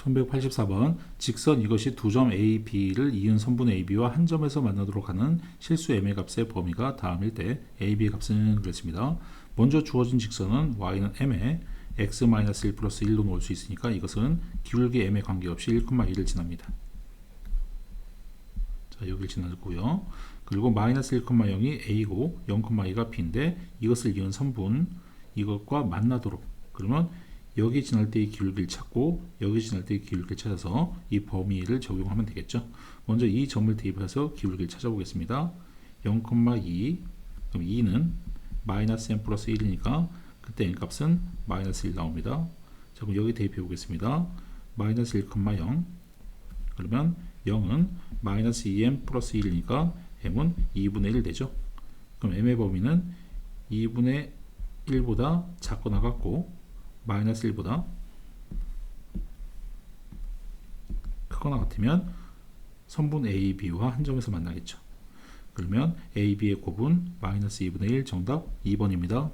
1184번 직선 이것이 두 점 A, B를 이은 선분 AB와 한 점에서 만나도록 하는 실수 M의 값의 범위가 다음일 때 AB의 값은 그랬습니다. 먼저 주어진 직선은 Y는 M에 X-1 플러스 1로 놓을 수 있으니까 이것은 기울기 M에 관계없이 1,2를 지납니다. 자, 여기를 지나고요. 그리고 마이너스 1,0이 A고 0,2가 B인데 이것을 이은 선분 이것과 만나도록 그러면 여기 지날 때의 기울기를 찾고 여기 지날 때의 기울기를 찾아서 이 범위를 적용하면 되겠죠. 먼저 이 점을 대입해서 기울기를 찾아보겠습니다. 0,2 그럼 2는 마이너스 n 플러스 1이니까 그때 n 값은 마이너스 1 나옵니다. 자 그럼 여기 대입해 보겠습니다. 마이너스 1,0 그러면 0은 마이너스 2m 플러스 1이니까 m은 2분의 1 되죠. 그럼 m의 범위는 2분의 1보다 작거나 같고 마이너스 1보다 크거나 같으면 선분 A, B와 한 점에서 만나겠죠. 그러면 A, B의 곱은 마이너스 2분의 1 정답 2번입니다.